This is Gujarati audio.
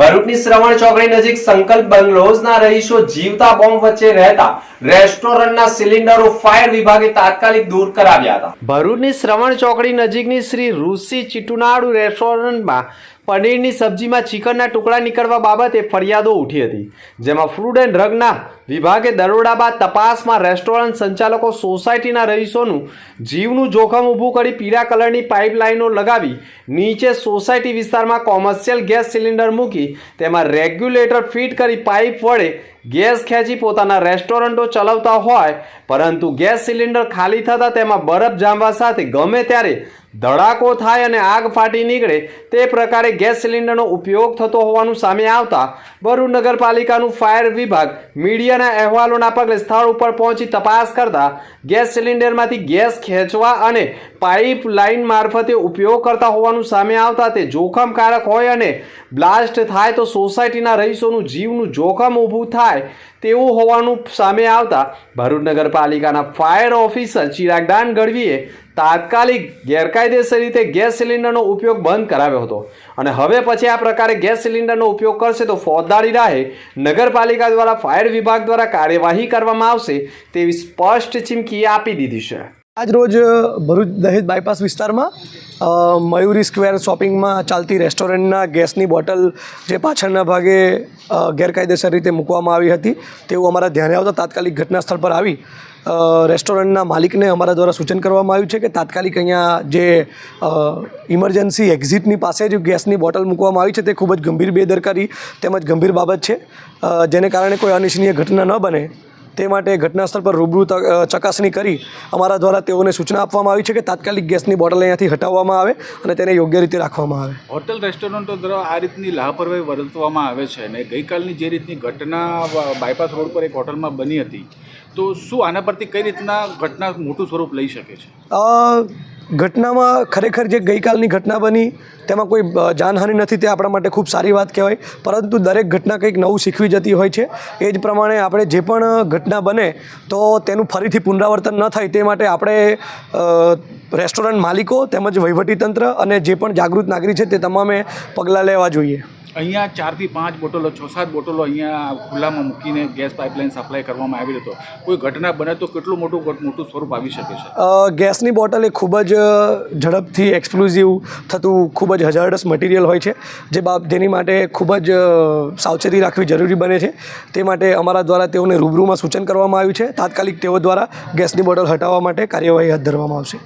ભરૂચની શ્રવણ ચોકડી નજીક સંકલ્પ બંગલોઝના રહીશો જીવતા બોમ્બ વચ્ચે રહેતા રેસ્ટોરન્ટના સિલિન્ડરો ફાયર વિભાગે તાત્કાલિક દૂર કરાવ્યા હતા. ભરૂચની શ્રવણ ચોકડી નજીકની શ્રી ઋષિ ચિટુનાડુ રેસ્ટોરન્ટમાં પનીરની સબ્જીમાં ચિકનના ટુકડા નીકળવા બાબતે ફરિયાદો ઉઠી હતી, જેમાં ફૂડ એન્ડ ડ્રગના વિભાગે દરોડા બાદ તપાસમાં રેસ્ટોરન્ટ સંચાલકો સોસાયટીના રહીશોનું જીવનું જોખમ ઊભું કરી પીળા કલરની પાઇપલાઇનો લગાવી નીચે સોસાયટી વિસ્તારમાં કોમર્શિયલ ગેસ સિલિન્ડર મૂકી તેમાં રેગ્યુલેટર ફિટ કરી પાઇપ વડે ગેસ ખેંચી પોતાના રેસ્ટોરન્ટો ચલાવતા હોય, પરંતુ ગેસ સિલિન્ડર ખાલી થતાં તેમાં બરફ જામવા સાથે ગમે ત્યારે ધડાકો થાય અને આગ ફાટી નીકળે, તે પ્રકારે ગેસ સિલિન્ડરનો ઉપયોગ થતો હોવાનું સામે આવતા ભરૂચ નગરપાલિકાનું ફાયર વિભાગ મીડિયાના અહેવાલોના પગલે સ્થળ ઉપર પહોંચી તપાસ કરતા ગેસ સિલિન્ડરમાંથી ગેસ ખેંચવા અને પાઇપ લાઇન મારફતે ઉપયોગ કરતા હોવાનું સામે આવતા તે જોખમકારક હોય અને બ્લાસ્ટ થાય તો સોસાયટીના રહીશોનું જીવનું જોખમ ઊભું થાય. તેવું હોવાનું સામે આવતા ભરૂચ નગરપાલિકાના ફાયર ઓફિસર ચિરાગદાન ગઢવીએ તાત્કાલિક ગેરકાયદેસર રીતે ગેસ સિલિન્ડરનો ઉપયોગ બંધ કરાવ્યો હતો. અને હવે પછી આ પ્રકારે ગેસ સિલિન્ડરનો ઉપયોગ કરશે તો ફોજદારી રાહે નગરપાલિકા દ્વારા ફાયર વિભાગ દ્વારા કાર્યવાહી કરવામાં આવશે તેવી સ્પષ્ટ ચીમકી આપી દીધી છે. આજ રોજ ભરૂચ દહેજ બાયપાસ વિસ્તારમાં મયુરી સ્ક્વેર શોપિંગમાં ચાલતી રેસ્ટોરન્ટના ગેસની બોટલ જે પાછળના ભાગે ગેરકાયદેસર રીતે મૂકવામાં આવી હતી તેવું અમારા ધ્યાને આવતા તાત્કાલિક ઘટના સ્થળ પર આવી રેસ્ટોરન્ટના માલિકને અમારા દ્વારા સૂચન કરવામાં આવ્યું છે કે તાત્કાલિક અહીંયા જે ઇમરજન્સી એક્ઝિટની પાસે જ ગેસની બોટલ મૂકવામાં આવી છે તે ખૂબ જ ગંભીર બેદરકારી તેમજ ગંભીર બાબત છે જેને કારણે કોઈ અનિચ્છનીય ઘટના ન બને. તે માટે ઘટના સ્થળ પર રૂબરૂ ચકાસણી કરી અમારા દ્વારા તેઓને સૂચના આપવામાં આવી છે કે તાત્કાલિક ગેસની બોટલ અહીંયાથી હટાવવામાં આવે અને તેને યોગ્ય રીતે રાખવામાં આવે. હોટલ રેસ્ટોરન્ટો દ્વારા આ રીતની લાપરવાહી વર્તવામાં આવે છે અને ગઈકાલની જે રીતની ઘટના બાયપાસ રોડ પર એક હોટલમાં બની હતી તો શું આના પરથી કઈ રીતના ઘટના મોટું સ્વરૂપ લઈ શકે છે? ઘટનામાં ખરેખર જે ગઈકાલની ઘટના બની, તેમાં કોઈ જાનહાનિ નથી, તે આપણા માટે ખૂબ સારી વાત કહેવાય. પરંતુ દરેક ઘટના કંઈક નવું શીખવી જતી હોય છે. એ જ પ્રમાણે આપણે જે પણ ઘટના બને, તો તેનું ફરીથી પુનરાવર્તન ન થાય, તે માટે આપણે રેસ્ટોરન્ટ માલિકો તેમજ વહીવટીતંત્ર અને જે પણ જાગૃત નાગરિક છે તે તમામે પગલાં લેવા જોઈએ. અહીંયા ચારથી પાંચ બોટલો છ સાત બોટલો અહીંયા ખુલ્લામાં મૂકીને ગેસ પાઇપલાઇન સપ્લાય કરવામાં આવી હતો. કોઈ ઘટના બને તો કેટલું મોટું મોટું સ્વરૂપ આવી શકે છે? ગેસની બોટલ એ ખૂબ જ ઝડપથી એક્સપ્લોઝિવ થતું ખૂબ જ હજારડસ મટીરિયલ હોય છે જે બાબ જેની માટે ખૂબ જ સાવચેતી રાખવી જરૂરી બને છે. તે માટે અમારા દ્વારા તેઓને રૂબરૂમાં સૂચન કરવામાં આવ્યું છે. તાત્કાલિક તેઓ દ્વારા ગેસની બોટલ હટાવવા માટે કાર્યવાહી હાથ ધરવામાં આવશે.